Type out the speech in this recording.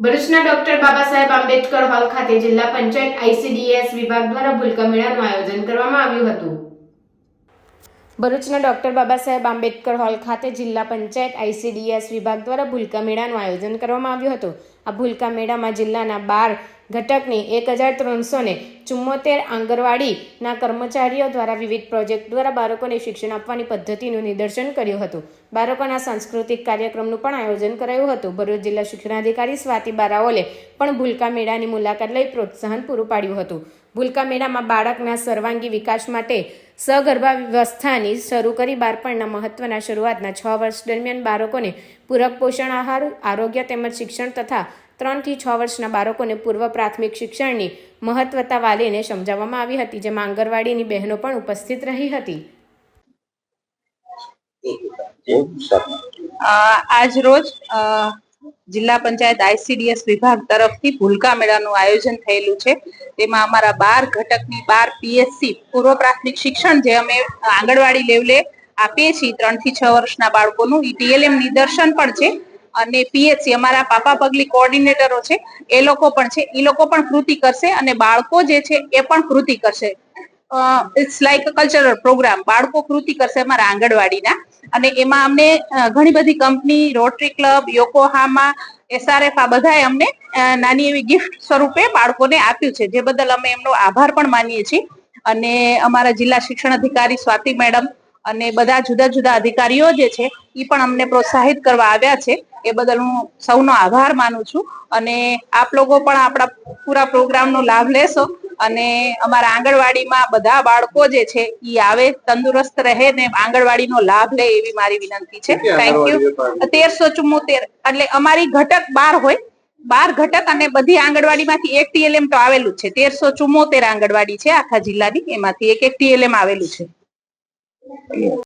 ભરૂચના doctor Baba Saheb Ambedkar hall ખાતે જિલ્લા પંચાયત આઈસીડીએસ વિભાગ દ્વારા ભૂલકા મેળાનું આયોજન કરવામાં આવ્યું હતું. ભરૂચના ડોક્ટર બાબા સાહેબ આંબેડકર હોલ ખાતે જિલ્લા પંચાયત આઈસીડીએસ વિભાગ દ્વારા ભૂલકા મેળાનું આયોજન કરવામાં આવ્યું હતું. આ ભૂલકા મેળામાં જિલ્લાના બાર ઘટકની એક હજાર ત્રણસો ને ચુમ્મોતેર આંગણવાડીના કર્મચારીઓ દ્વારા વિવિધ પ્રોજેક્ટ દ્વારા બાળકોને શિક્ષણ આપવાની પદ્ધતિનું નિદર્શન કર્યું હતું. બાળકોના સાંસ્કૃતિક કાર્યક્રમનું પણ આયોજન કરાયું હતું. ભરૂચ જિલ્લા શિક્ષણાધિકારી સ્વાતિ બારાઓલે પણ ભૂલકા મેળાની મુલાકાત લઈ પ્રોત્સાહન પૂરું પાડ્યું હતું. ભૂલકા મેળામાં બાળકના સર્વાંગી વિકાસ માટે સગર્ભાવસ્થાની શરૂ કરી બાળપણના મહત્વના શરૂઆતના છ વર્ષ દરમિયાન બાળકોને પૂરક પોષણ આહાર, આરોગ્ય તેમજ શિક્ષણ તથા ત્રણથી છ વર્ષના બાળકોને પૂર્વ પ્રાથમિક શિક્ષણની મહત્વતા વાલીને સમજાવવામાં આવી હતી, જેમાં આંગણવાડીની બહેનો પણ ઉપસ્થિત રહી હતી. આજ રોજ જિલ્લા પંચાયત આઈસીડીએસ વિભાગ તરફથી ભૂલકા મેળાનું આયોજન થયેલું છે. તેમાં અમારા બાર ઘટકની બાર પીએસસી પૂર્વ પ્રાથમિક શિક્ષણ જે અમે આંગણવાડી લેવલે આપીએ છીએ ત્રણથી છ વર્ષના બાળકોનું, ઈ ટીએલએમ નિદર્શન પણ છે અને પીએચસી અમારા પાપા પગલી કોઓર્ડિનેટરો છે. એ લોકો પણ છે. એ લોકો પણ કૃતિ કરશે અને બાળકો જે છે એ પણ કૃતિ કરશે. ઇટ્સ લાઈક કલ્ચરલ પ્રોગ્રામ બાળકો કૃતિ કરશે અમારા આંગણવાડીના. અને એમાં અમને ઘણી બધી company, rotary club, Yokohama, SRF, આ બધાએ અમને નાની એવી ગિફ્ટ સ્વરૂપે બાળકોને આપ્યું છે, જે બદલ અમે એમનો આભાર પણ માનીએ છીએ. અને અમારા જિલ્લા શિક્ષણ અધિકારી સ્વાતિ મેડમ અને બધા જુદા જુદા અધિકારીઓ જે છે એ પણ અમને પ્રોત્સાહિત કરવા આવ્યા છે. એ બદલ હું સૌનો આભાર માનું છું. અને આપ લોકો પણ આપણા પૂરા પ્રોગ્રામનો લાભ લેશો. અને અમારા આંગણવાડીમાં બધા બાળકો જે છે એ આવે તંદુરસ્ત રહે ને આંગણવાડીનો લાભ લે એવી મારી વિનંતી છે. થેન્ક યુ તેરસો ચુમ્મોતેર એટલે અમારી ઘટક બાર હોય બાર ઘટક અને બધી આંગણવાડીમાંથી એક ટીએલએમ તો આવેલું છે. તેરસો ચુમ્મોતેર આંગણવાડી છે આખા જિલ્લાની એમાંથી એક એક ટીએલએમ આવેલું છે.